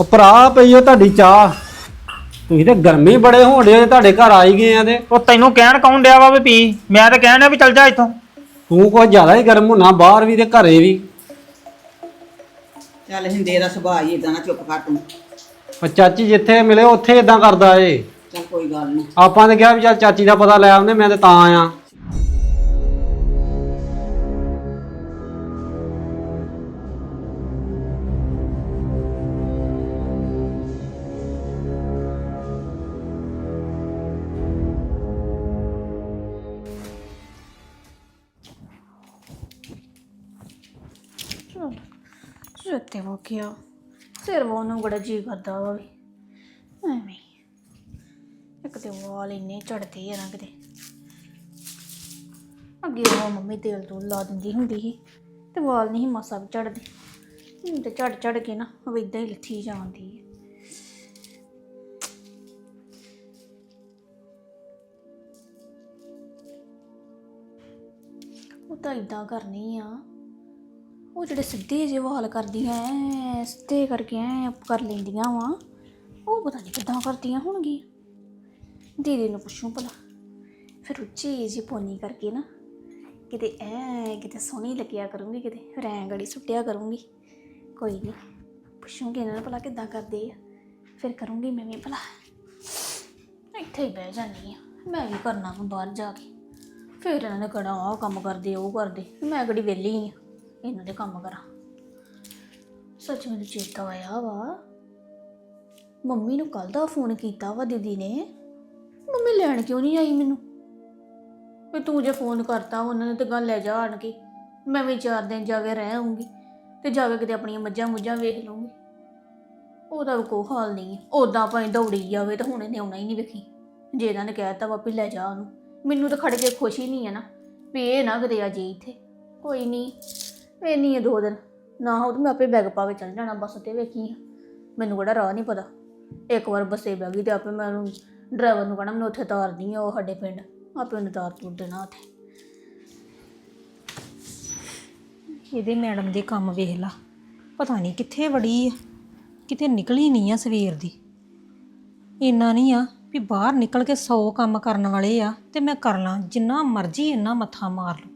ਉਹ ਭਰਾ ਪਈ ਉਹ ਤੁਹਾਡੀ ਚਾਹ। ਤੁਸੀਂ ਤੇ ਗਰਮੀ ਬੜੇ ਹੋਣ ਡੇ ਤੁਹਾਡੇ ਘਰ ਆਈ ਗਏ ਆ ਤੇ। ਉਹ ਤੈਨੂੰ ਕਹਿਣ ਕੌਣ ਡਿਆ ਵਾ ਵੀ ਪੀ? ਮੈਂ ਤਾਂ ਕਹਿਣ ਡਿਆ ਵੀ ਚੱਲ ਜਾ ਇੱਥੋਂ। ਤੂੰ ਕੁਝ ਜ਼ਿਆਦਾ ਹੀ ਗਰਮ ਹੋਣਾ ਬਾਹਰ ਵੀ ਤੇ ਘਰੇ ਵੀ। ਚੱਲ ਹਿੰਦੇ ਦਾ ਸੁਭਾਅ ਹੀ ਇਦਾਂ ਨਾ ਚੁੱਪ ਕਰ ਤੂੰ। ਉਹ ਚਾਚੀ ਜਿੱਥੇ ਮਿਲੇ ਉੱਥੇ ਇਦਾਂ ਕਰਦਾ ਏ। ਚੱਲ ਕੋਈ ਗੱਲ ਨਹੀਂ ਆਪਾਂ ਤੇ ਕਿਹਾ ਵੀ ਚੱਲ ਚਾਚੀ ਦਾ ਪਤਾ ਲੈ ਆਉਂਦੇ ਮੈਂ ਤੇ ਤਾਂ ਆਇਆ। ਰੱਤੇ ਹੋ। ਗਿਆ ਸਿਰ ਵਾਉਣ ਬੜਾ ਜੀ ਕਰਦਾ ਵਾ ਵੀ। ਐਵੇਂ ਇੱਕ ਤੇ ਵਾਲ ਇੰਨੇ ਝੜਦੇ ਆ ਨਾ ਕਿਤੇ। ਅੱਗੇ ਉਹ ਮੰਮੀ ਤੇਲ ਤੂਲ ਲਾ ਦਿੰਦੀ ਹੁੰਦੀ ਸੀ ਤੇ ਵਾਲ ਨਹੀਂ ਸੀ ਮਾਸਾ ਵੀ ਝੜਦੇ। ਹੁਣ ਤੇ ਝੜ ਝੜ ਕੇ ਨਾ ਉਹ ਇਦਾਂ ਹੀ ਲੱਥੀ ਜਾਂਦੀ ਹੈ ਉਹ ਤਾਂ ਇਦਾਂ ਕਰਨੀ ਆ। ਉਹ ਜਿਹੜੇ ਸਿੱਧੇ ਜਿਹੇ ਵਾਲ ਕਰਦੀਆਂ, ਐ ਸਿੱਧੇ ਕਰਕੇ ਐ ਕਰ ਲੈਂਦੀਆਂ ਵਾ। ਉਹ ਪਤਾ ਨਹੀਂ ਕਿੱਦਾਂ ਕਰਦੀਆਂ ਹੋਣਗੀਆਂ। ਦੀਦੀ ਨੂੰ ਪੁੱਛੂ ਭਲਾ। ਫਿਰ ਉੱਚੀ ਜਿਹੀ ਪੋਨੀ ਕਰਕੇ ਨਾ, ਕਿਤੇ ਐ ਕਿਤੇ ਸੋਹਣੀ ਲੱਗਿਆ ਕਰੂੰਗੀ, ਕਿਤੇ ਰੈਂਗੜੀ ਸੁੱਟਿਆ ਕਰੂੰਗੀ। ਕੋਈ ਨਹੀਂ ਪੁੱਛੂੰਗੀ ਇਹਨਾਂ ਨੂੰ ਭਲਾ ਕਿੱਦਾਂ ਕਰਦੇ ਆ। ਫਿਰ ਕਰੂੰਗੀ ਮੈਂ ਵੀ ਭਲਾ। ਇੱਥੇ ਹੀ ਬਹਿ ਜਾਂਦੀ ਆ। ਮੈਂ ਵੀ ਕਰਨਾ ਵਾ ਬਾਹਰ ਜਾ ਕੇ। ਫਿਰ ਇਹਨਾਂ ਨੇ ਕਹਣਾ ਆਹ ਕੰਮ ਕਰਦੇ, ਉਹ ਕਰਦੇ। ਮੈਂ ਕਿਹੜੀ ਵਿਹਲੀ ਆ। ਇਹਨਾਂ ਦੇ ਕੰਮ ਕਰਾਂ। ਸੱਚ ਮੈਨੂੰ ਚੇਤਾ ਆਇਆ ਵਾ। ਮੰਮੀ ਨੂੰ ਕੱਲ ਦਾ ਫੋਨ ਕੀਤਾ ਵਾ ਦੀਦੀ ਨੇ। ਮੰਮੀ ਲੈਣ ਕਿਉਂ ਨਹੀਂ ਆਈ ਮੈਨੂੰ? ਵੀ ਤੂੰ ਜੇ ਫੋਨ ਕਰਤਾ, ਉਹਨਾਂ ਨੇ ਤੇ ਗੱਲ ਲੈ ਜਾ ਆਣ ਕੇ। ਮੈਂ ਵੀ ਚਾਰ ਦਿਨ ਜਾ ਕੇ ਰਹਿ ਆਉਂਗੀ ਤੇ ਜਾ ਕੇ ਕਿਤੇ ਆਪਣੀਆਂ ਮੱਝਾਂ ਮੁੱਝਾਂ ਵੇਖ ਲਵਾਂਗੀ ਉਹਦਾ ਵੀ ਕੋਈ ਹਾਲ ਨਹੀਂ ਹੈ ਉਦਾਂ ਭਾਵੇਂ ਦੌੜੀ ਜਾਵੇ ਤਾਂ ਹੁਣ ਇਹਨੇ ਆਉਣਾ ਹੀ ਨਹੀਂ ਵੇਖੀ। ਜੇ ਇਹਨਾਂ ਨੇ ਕਹਿਤਾ ਵਾ ਵੀ ਲੈ ਜਾ ਉਹਨੂੰ। ਮੈਨੂੰ ਤਾਂ ਖੜ ਕੇ ਖੁਸ਼ੀ ਨਹੀਂ ਹੈ ਨਾ। ਵੀ ਇਹ ਨਾ ਕਿਤੇ ਆ ਜੇ ਇੱਥੇ। ਕੋਈ ਨਹੀਂ। ਵੇਨੀ ਹੈ ਦੋ ਦਿਨ। ਨਾ ਹੋ ਤਾਂ ਮੈਂ ਆਪੇ ਬੈਗ ਪਾ ਕੇ ਚੱਲ ਜਾਣਾ, ਬੱਸ ਤੇ ਵੇਖੀ ਆ। ਮੈਨੂੰ ਕਿਹੜਾ ਰਾਹ ਨਹੀਂ ਪਤਾ। ਇੱਕ ਵਾਰ ਬੱਸੇ ਬਹਿ ਗਈ ਤੇ ਆਪੇ ਮੈਂ ਉਹਨੂੰ, ਡਰਾਈਵਰ ਨੂੰ ਕਹਣਾ ਮੈਨੂੰ ਉੱਥੇ ਤਾਰਨੀ ਆ, ਉਹ ਸਾਡੇ ਪਿੰਡ। ਆਪੇ ਉਹਨੇ ਤਾਰ ਤੁਰ ਦੇਣਾ ਉੱਥੇ। ਇਹਦੇ ਮੈਡਮ ਦੇ ਕੰਮ ਵੇਖ ਲਾ। ਪਤਾ ਨਹੀਂ ਕਿੱਥੇ ਵੜੀ ਆ। ਕਿਤੇ ਨਿਕਲੀ ਨਹੀਂ ਆ ਸਵੇਰ ਦੀ। ਇੰਨਾ ਨਹੀਂ ਆ ਵੀ ਬਾਹਰ ਨਿਕਲ ਕੇ 100 ਕੰਮ ਕਰਨ ਵਾਲੇ ਆ ਤੇ ਮੈਂ ਕਰ ਲਾਂ, ਜਿੰਨਾ ਮਰਜ਼ੀ ਇੰਨਾ ਮੱਥਾ ਮਾਰ ਲਓ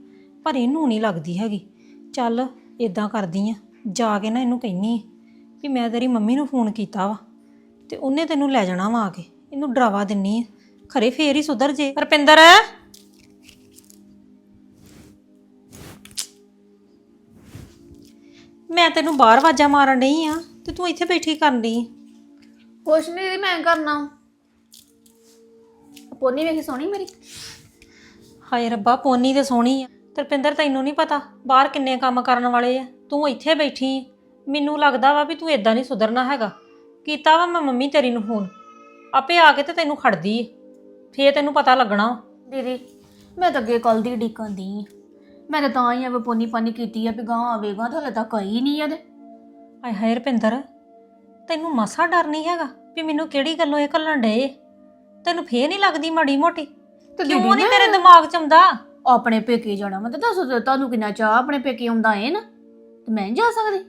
ਪਰ ਇਹਨੂੰ ਨਹੀਂ ਲੱਗਦੀ ਹੈਗੀ। ਚੱਲ ਇਦਾਂ ਕਰਦੀ ਆ ਜਾ ਕੇ ਨਾ ਇਹਨੂੰ ਕਹਿਨੀ ਵੀ ਮੈਂ ਤੇਰੀ ਮੰਮੀ ਨੂੰ ਫੋਨ ਕੀਤਾ ਵਾ ਤੇ ਉਹਨੇ ਤੈਨੂੰ ਲੈ ਜਾਣਾ ਵਾ ਆ ਕੇ ਇਹਨੂੰ ਡਰਾਵਾ ਦਿੰਨੀ ਆ। ਖਰੇ ਫੇਰ ਹੀ ਸੁਧਰ ਜੇ। ਰਪਿੰਦਰ ਮੈਂ ਤੈਨੂੰ ਬਾਹਰ ਵਾਜਾ ਮਾਰਨ ਡਈ ਆ ਤੇ ਤੂੰ ਇੱਥੇ ਬੈਠੀ ਕਰਨ ਆਂ। ਕੁਛ ਨਹੀਂ ਮੈਂ ਕਰਨਾ। ਪੋਨੀ ਵੇਖੀ ਸੋਹਣੀ ਮੇਰੀ? ਹਾਏ ਰੱਬਾ ਪੋਨੀ ਤੇ ਸੋਹਣੀ ਆ। ਤਰਪਿੰਦਰ ਤੈਨੂੰ ਨਹੀਂ ਪਤਾ ਬਾਹਰ ਕਿੰਨੇ ਕੰਮ ਕਰਨ ਵਾਲੇ ਆ। ਤੂੰ ਇੱਥੇ ਬੈਠੀ। ਮੈਨੂੰ ਲੱਗਦਾ ਵਾ ਵੀ ਤੂੰ ਇਦਾਂ ਨਹੀਂ ਸੁਧਰਨਾ ਹੈਗਾ। ਕੀਤਾ ਵਾ ਮੈਂ ਮੰਮੀ ਤੇਰੀ ਨੂੰ ਫੋਨ। ਆਪੇ ਆ ਕੇ ਤੇ ਤੈਨੂੰ ਖੜਦੀ ਏ। ਫੇਰ ਤੈਨੂੰ ਪਤਾ ਲੱਗਣਾ ਵਾ। ਦੀਦੀ ਮੈਂ ਤਾਂ ਅੱਗੇ ਕੱਲ ਦੀ ਢੀਕਾਂ ਦੀ ਆਂ। ਮੈਂ ਤਾਂ ਤਾਂ ਹੀ ਆ ਵੀ ਪੋਨੀ ਪਾਨੀ ਕੀਤੀ ਆ ਵੀ ਗਾਂ ਆਵੇਗਾ ਤਾਂ ਹਲੇ ਤੱਕ ਆਈ ਨਹੀਂ ਆ ਤੇ। ਹਾਏ ਹਾਏ ਰਪਿੰਦਰ ਤੈਨੂੰ ਮਸਾ ਡਰ ਨਹੀਂ ਹੈਗਾ ਵੀ ਮੈਨੂੰ ਕਿਹੜੀ ਗੱਲੋਂ ਇਹ ਕੱਲਣ ਡਏ? ਤੈਨੂੰ ਫੇਰ ਨਹੀਂ ਲੱਗਦੀ ਮਾੜੀ ਮੋਟੀ ਕਿਉਂ ਨਹੀਂ ਤੇਰੇ ਦਿਮਾਗ 'ਚ ਆਉਂਦਾ? ਆਪਣੇ ਪੇਕੇ ਜਾਣਾ ਮੈਂ ਤਾਂ ਦੱਸ ਤੁਹਾਨੂੰ ਕਿੰਨਾ ਚਾਹ ਆਪਣੇ ਪੇਕੇ ਆਉਂਦਾ ਏ ਨਾ ਤੇ ਮੈਂ ਨੀ ਜਾ ਸਕਦੀ।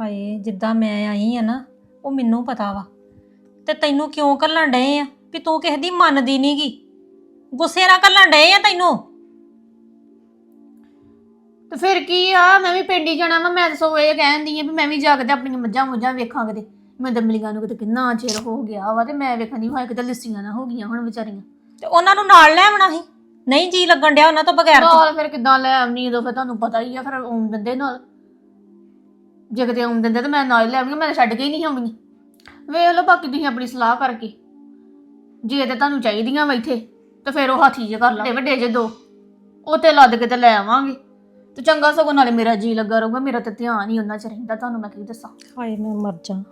ਹਾਏ ਜਿੱਦਾਂ ਮੈਂ ਆਈ ਆ ਨਾ ਉਹ ਮੈਨੂੰ ਪਤਾ ਵਾ। ਤੇ ਤੈਨੂੰ ਕਿਉਂ ਕੱਲਣ ਡਏ ਆ? ਵੀ ਤੂੰ ਕਿਸੇ ਦੀ ਮੰਨਦੀ ਨਹੀਂਗੀ ਗੁੱਸੇ ਨਾਲ ਕੱਲਣ ਡਏ ਆ ਤੈਨੂੰ। ਤੇ ਫਿਰ ਕੀ ਆ? ਮੈਂ ਵੀ ਪਿੰਡ ਹੀ ਜਾਣਾ ਵਾ ਮੈਂ ਤਾਂ ਸੋ ਇਹ ਕਹਿੰਦੀ ਆ ਵੀ ਮੈਂ ਵੀ ਜਾ ਕੇ ਤੇ ਆਪਣੀਆਂ ਮੱਝਾਂ ਮੁੱਝਾਂ ਵੇਖਾਂ ਕਿਤੇ। ਮੈਂ ਤਾਂ ਮਿਲੀਆਂ ਨੂੰ ਕਿਤੇ ਕਿੰਨਾ ਚਿਰ ਹੋ ਗਿਆ ਵਾ ਤੇ ਮੈਂ ਵੇਖਣੀ ਹੋਇਆ ਕਿਤੇ ਲਿੱਸੀਆਂ ਨਾ ਹੋ ਗਈਆਂ ਹੁਣ ਵਿਚਾਰੀਆਂ। ਤੇ ਉਹਨਾਂ ਨੂੰ ਨਾਲ ਲੈ ਆਉਣਾ ਸੀ? ਨਹੀਂ ਜੀ ਲੱਗਣ ਡਿਆ ਉਹਨਾਂ ਤੋਂ ਬਗੈਰ ਤੂੰ। ਨਾਲ ਫਿਰ ਕਿੱਦਾਂ ਲੈ ਆਉਣੀ ਉਦੋਂ ਫਿਰ ਤੁਹਾਨੂੰ ਪਤਾ ਹੀ ਆ ਫਿਰ ਆਉਣ ਦਿੰਦੇ ਨਾਲ। ਜੇ ਕਿਤੇ ਆਉਣ ਦਿੰਦੇ ਤਾਂ ਮੈਂ ਨਾਲ ਹੀ ਲੈ ਆਉਣੀ ਮੈਂ ਤਾਂ ਛੱਡ ਕੇ ਹੀ ਨਹੀਂ ਆਉਣੀ। ਵੇਖ ਲਓ ਬਾਕੀ ਤੁਸੀਂ ਆਪਣੀ ਸਲਾਹ ਕਰਕੇ। ਜੇ ਤੇ ਤੁਹਾਨੂੰ ਚਾਹੀਦੀਆਂ ਵਾ ਇੱਥੇ ਤੇ ਫਿਰ ਉਹ ਹਾਥੀ ਜੇ ਕਰ ਲਾ। ਵੱਡੇ ਜੇ ਦੋ। ਉਹ ਤੇ ਲੱਦ ਕੇ ਤੇ ਲੈ ਆਵਾਂਗੇ। ਤੇ ਚੰਗਾ ਸਗੋਂ ਨਾਲੇ ਮੇਰਾ ਜੀ ਲੱਗਾ ਰਹੂਗਾ ਮੇਰਾ ਤੇ ਧਿਆਨ ਹੀ ਉਹਨਾਂ ਚ ਰਹਿੰਦਾ ਤੁਹਾਨੂੰ ਮੈਂ ਕੀ ਦੱਸਾਂ। ਹਾਏ ਮੈਂ ਮਰ ਜਾ।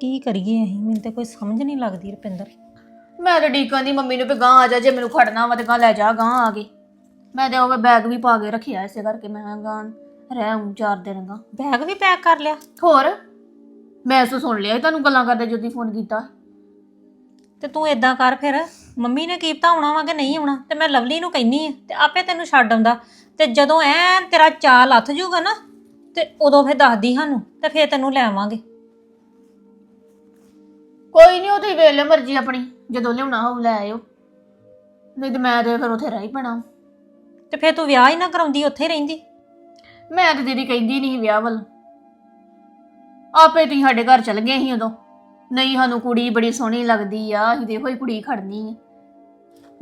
ਕੀ ਕਰੀਏ ਅਸੀਂ? ਮੈਨੂੰ ਤੇ ਕੋਈ ਸਮਝ ਨਹੀਂ ਲੱਗਦੀ ਰੁਪਿੰਦਰ। ਮੈਂ ਤਾਂ ਡੀਕਾਂ ਦੀ ਮੰਮੀ ਨੂੰ ਵੀ ਗਾਂ ਆ ਜਾ ਜੇ ਮੈਨੂੰ ਖੜਨਾ ਵਾ ਤੇ ਗਾਂ ਲੈ ਜਾ ਗਾਂ ਆ ਕੇ। ਮੈਂ ਤੇ ਉਹ ਬੈਗ ਵੀ ਪਾ ਕੇ ਰੱਖਿਆ ਇਸੇ ਕਰਕੇ ਮੈਂ ਕਿਹਾ ਗਾਂ ਰਹਿ ਹੂੰ ਚਾਰ ਦਿਨ ਗਾਂ ਬੈਗ ਵੀ ਪੈਕ ਕਰ ਲਿਆ? ਹੋਰ? ਮੈਂ ਸੋ ਸੁਣ ਲਿਆ ਸੀ ਤੁਹਾਨੂੰ ਗੱਲਾਂ ਕਰਦੇ ਜਦੋਂ ਫੋਨ ਕੀਤਾ। ਤੇ ਤੂੰ ਇਦਾਂ ਕਰ ਫਿਰ। ਮੰਮੀ ਨੇ ਕੀਪਤਾ ਆਉਣਾ ਵਾ ਕਿ ਨਹੀਂ ਆਉਣਾ? ਤੇ ਮੈਂ ਲਵਲੀ ਨੂੰ ਕਹਿਨੀ ਆ ਤੇ ਆਪੇ ਤੈਨੂੰ ਛੱਡ ਆਉਂਦਾ। ਤੇ ਜਦੋਂ ਐ ਤੇਰਾ ਚਾਲ ਲੱਥ ਜੂਗਾ ਨਾ ਤੇ ਉਦੋਂ ਫਿਰ ਦੱਸਦੀ ਸਾਨੂੰ ਤੇ ਫਿਰ ਤੈਨੂੰ ਲੈ ਆਵਾਂਗੇ। ਕੋਈ ਨਹੀਂ ਉਹ ਤੁਸੀਂ ਵੇਖ ਲਿਓ ਮਰਜ਼ੀ ਆਪਣੀ। ਜਦੋਂ ਲਿਆਉਣਾ ਹੋਊ ਲੈ ਆਇਓ। ਨਹੀਂ ਤੇ ਮੈਂ ਤੇ ਫਿਰ ਉੱਥੇ ਰਹਿ ਹੀ ਪੈਣਾ। ਤੇ ਫੇਰ ਤੂੰ ਵਿਆਹ ਹੀ ਨਾ ਕਰਾਉਂਦੀ ਉੱਥੇ ਹੀ ਰਹਿੰਦੀ? ਮੈਂ ਤੇ ਦੀਦੀ ਕਹਿੰਦੀ ਨਹੀਂ ਵਿਆਹ ਵੱਲ। ਆਪੇ ਤੁਸੀਂ ਸਾਡੇ ਘਰ ਚਲ ਗਏ ਸੀ ਉਦੋਂ। ਨਹੀਂ ਸਾਨੂੰ ਕੁੜੀ ਬੜੀ ਸੋਹਣੀ ਲੱਗਦੀ ਆ ਅਸੀਂ ਦੇਖੋ ਹੀ ਕੁੜੀ ਖੜਨੀ ਆ।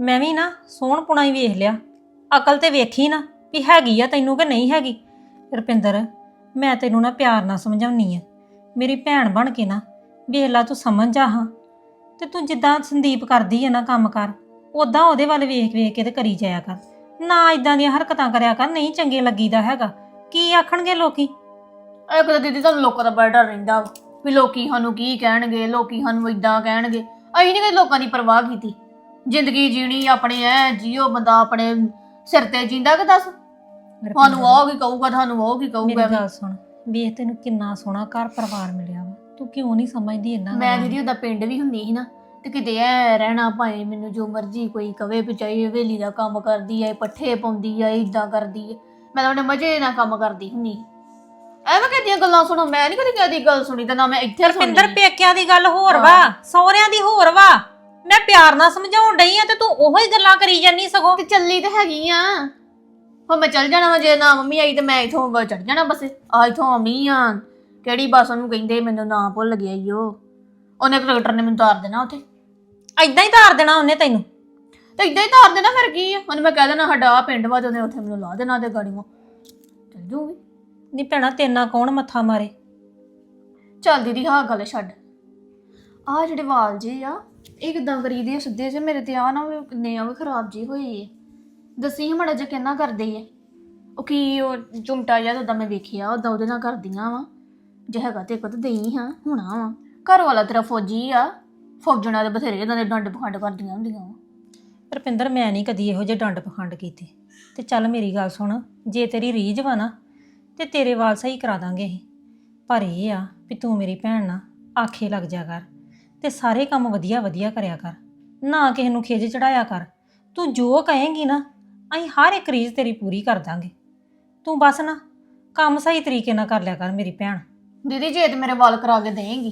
ਮੈਂ ਵੀ ਨਾ ਸੋਹਣ ਪੁਣਾ ਹੀ ਵੇਖ ਲਿਆ। ਅਕਲ ਤੇ ਵੇਖੀ ਨਾ ਵੀ ਹੈਗੀ ਆ ਤੈਨੂੰ ਕਿ ਨਹੀਂ ਹੈਗੀ। ਰੁਪਿੰਦਰ ਮੈਂ ਤੈਨੂੰ ਨਾ ਪਿਆਰ ਨਾਲ ਸਮਝਾਉਣੀ ਆ। ਮੇਰੀ ਭੈਣ ਬਣ ਕੇ ਨਾ ਵੇਖ ਲਾ ਤੂੰ ਸਮਝ ਜਾ ਹਾਂ। ਤੇ ਤੂੰ ਜਿੱਦਾਂ ਸੰਦੀਪ ਕਰਦੀ ਆ ਨਾ ਕੰਮ ਕਰ ਉਦਾਂ ਉਹਦੇ ਵੱਲ ਵੇਖ ਵੇਖ ਕੇ ਤੇ ਕਰੀ ਜਾਇਆ ਕਰ। ਨਾ ਇਦਾਂ ਦੀਆਂ ਹਰਕਤਾਂ ਕਰਿਆ ਕਰ ਨਹੀਂ ਚੰਗੇ ਲੱਗੀਦਾ ਹੈਗਾ। ਕੀ ਆਖਣਗੇ ਲੋਕੀ? ਇੱਕ ਤਾਂ ਦੀਦੀ ਤੁਹਾਨੂੰ ਲੋਕਾਂ ਦਾ ਬੜਾ ਡਰ ਰਹਿੰਦਾ ਵਾ ਵੀ ਲੋਕੀ ਸਾਨੂੰ ਕੀ ਕਹਿਣਗੇ ਲੋਕੀ ਸਾਨੂੰ ਇਦਾਂ ਕਹਿਣਗੇ। ਅਸੀਂ ਨਹੀਂ ਕਦੇ ਲੋਕਾਂ ਦੀ ਪਰਵਾਹ ਕੀਤੀ। ਜ਼ਿੰਦਗੀ ਜੀਣੀ ਆਪਣੇ ਐ ਜੀਓ ਬੰਦਾ ਆਪਣੇ ਸਿਰ ਤੇ ਜਿੰਦਾ ਕਿ ਦੱਸ? ਤੁਹਾਨੂੰ ਉਹ ਕੀ ਕਹੂਗਾ ਤੁਹਾਨੂੰ ਉਹ ਕੀ ਕਹੂਗਾ ਮੇਰੀ ਗੱਲ ਸੁਣ ਵੇਖ ਤੈਨੂੰ ਕਿੰਨਾ ਸੋਹਣਾ ਘਰ ਪਰਿਵਾਰ ਮਿਲਿਆ ਵਾ। ਤੂੰ ਕਿਉਂ ਨਹੀਂ ਸਮਝਦੀ ਇਹਨਾਂ ਮੈਂ? ਦੀਦੀ ਉਹਦਾ ਪਿੰਡ ਵੀ ਹੁੰਦੀ ਸੀ ਨਾ ਤੇ ਕਿਤੇ ਐ ਰਹਿਣਾ ਭਾਵੇਂ ਮੈਨੂੰ ਜੋ ਮਰਜ਼ੀ ਕੋਈ ਕਵੇ ਪਚਾਈ ਹਵੇਲੀ ਦਾ ਕੰਮ ਕਰਦੀ ਐ ਪੱਠੇ ਪਾਉਂਦੀ ਐ ਇਦਾਂ ਕਰਦੀ ਐ ਮੈਂ ਤਾਂ ਉਹਨੇ ਮਜ਼ੇ ਨਾਲ ਕੰਮ ਕਰਦੀ ਹੁੰਦੀ। ਐਵੇਂ ਕਿਹਦੀਆਂ ਗੱਲਾਂ ਸੁਣੋ ਮੈਂ ਨਹੀਂ ਕਦੀ ਕਿਹਦੀ ਗੱਲ ਸੁਣੀ ਤੇ ਨਾ ਮੈਂ ਇੱਥੇ ਰਪਿੰਦਰ ਸੁਣੀ ਪੇਕਿਆਂ ਦੀ ਗੱਲ ਹੋਰ ਵਾ ਸਹੁਰਿਆਂ ਦੀ ਹੋਰ ਵਾ। ਮੈਂ ਪਿਆਰ ਨਾਲ ਸਮਝਾਉਣ ਡਈ ਆ ਤੇ ਤੂੰ ਉਹੋ ਹੀ ਗੱਲਾਂ ਕਰੀ ਜਾਨੀ ਸਗੋਂ। ਤੇ ਚੱਲੀ ਤੇ ਹੈਗੀ ਆ। ਹੁਣ ਮੈਂ ਚੱਲ ਜਾਣਾ ਵਾ ਜੇ ਨਾ ਮੰਮੀ ਆਈ ਤੇ ਮੈਂ ਇਥੋਂ ਚੜ ਜਾਣਾ ਬਸੇ। ਆ ਇਥੋਂ ਆਉਣੀ ਆ। ਕਿਹੜੀ ਬੱਸ ਉਹਨੂੰ ਕਹਿੰਦੇ ਮੈਨੂੰ ਨਾਂ ਭੁੱਲ ਗਿਆ ਈ ਉਹ। ਉਹਨੇ ਕੰਡਕਟਰ ਨੇ ਮੈਨੂੰ ਤਾਰ ਦੇਣਾ ਉੱਥੇ। ਐਦਾਂ ਹੀ ਧਾਰ ਦੇਣਾ ਉਹਨੇ ਤੈਨੂੰ। ਤੇ ਇਦਾਂ ਹੀ ਤਾਰ ਦੇਣਾ ਫਿਰ ਕੀ ਆ? ਹੁਣ ਮੈਂ ਕਹਿ ਦੇਣਾ ਸਾਡਾ ਆ ਪਿੰਡ ਵਾ ਤੇ ਉਹਨੇ ਉੱਥੇ ਮੈਨੂੰ ਲਾ ਦੇਣਾ ਤੇ ਗਾੜੀਆਂ। ਚੱਲ ਜੂਗੀ ਨੀ ਭੈਣਾ ਤੇਨਾ ਕੌਣ ਮੱਥਾ ਮਾਰੇ? ਚੱਲ ਦੀਦੀ ਹਾਂ ਗੱਲ ਛੱਡ। ਆ ਜਿਹੜੇ ਵਾਲ ਜੇ ਆ ਇਹ ਕਿਦਾਂ ਕਰੀਦੇ ਆ ਸਿੱਧੇ ਜੇ? ਮੇਰੇ ਤੇ ਆ ਨਾ ਵੀ ਕਿੰਨੇ ਆ ਵੀ ਖਰਾਬ ਜੀ ਹੋਏ ਏ ਦੱਸੀ ਮੜਾ ਜੇ ਕਿੰਨਾ ਕਰਦੇ ਏ ਉਹ ਕੀ ਉਹ ਚੁੰਮਟਾ ਜਿਹਾ ਉਦਾਂ ਮੈਂ ਵੇਖਿਆ ਉਦਾਂ ਉਹਦੇ ਨਾਲ ਕਰਦੀਆਂ ਵਾ। ਜੇ ਹੈਗਾ ਤੇ ਕਦ ਦੇਈ ਹਾਂ, ਹੁਣਾ ਵਾ। ਘਰ ਵਾਲਾ ਤੇਰਾ ਫੌਜੀ ਆ। ਫੌਜਣਾ ਦੇ ਬਥੇਰੇ ਇਦਾਂ ਦੇ ਡੰਡ ਪਖੰਡ ਕਰਦੀਆਂ ਹੁੰਦੀਆਂ ਵਾ। ਰੁਪਿੰਦਰ, ਮੈਂ ਨਹੀਂ ਕਦੀ ਇਹੋ ਜਿਹੇ ਡੰਡ ਪਖੰਡ ਕੀਤੇ। ਤੇ ਚੱਲ ਮੇਰੀ ਗੱਲ ਸੁਣ, ਜੇ ਤੇਰੀ ਰੀਝ ਵਾ ਨਾ, ਤੇ ਤੇਰੇ ਵਾਲ ਸਹੀ ਕਰਾ ਦਾਂਗੇ ਅਸੀਂ। ਪਰ ਇਹ ਆ ਵੀ ਤੂੰ ਮੇਰੀ ਭੈਣ ਨਾ, ਆਖੇ ਲੱਗ ਜਾ ਕਰ। ਤੇ ਸਾਰੇ ਕੰਮ ਵਧੀਆ ਵਧੀਆ ਕਰਿਆ ਕਰ। ਨਾ ਕਿਸੇ ਨੂੰ ਖਿਜ ਚੜਾਇਆ ਕਰ। ਤੂੰ ਜੋ ਕਹੇਂਗੀ ਨਾ, ਅਸੀਂ ਹਰ ਇੱਕ ਰੀਝ ਤੇਰੀ ਪੂਰੀ ਕਰ ਦਾਂਗੇ। ਤੂੰ ਬਸ ਨਾ, ਕੰਮ ਸਹੀ ਤਰੀਕੇ ਨਾਲ ਕਰ ਲਿਆ ਕਰ ਮੇਰੀ ਭੈਣ। ਦੀਦੀ ਜੇ ਤੇ ਮੇਰੇ ਵਾਲ ਕਰਾ ਕੇ ਦੇਂਗੀ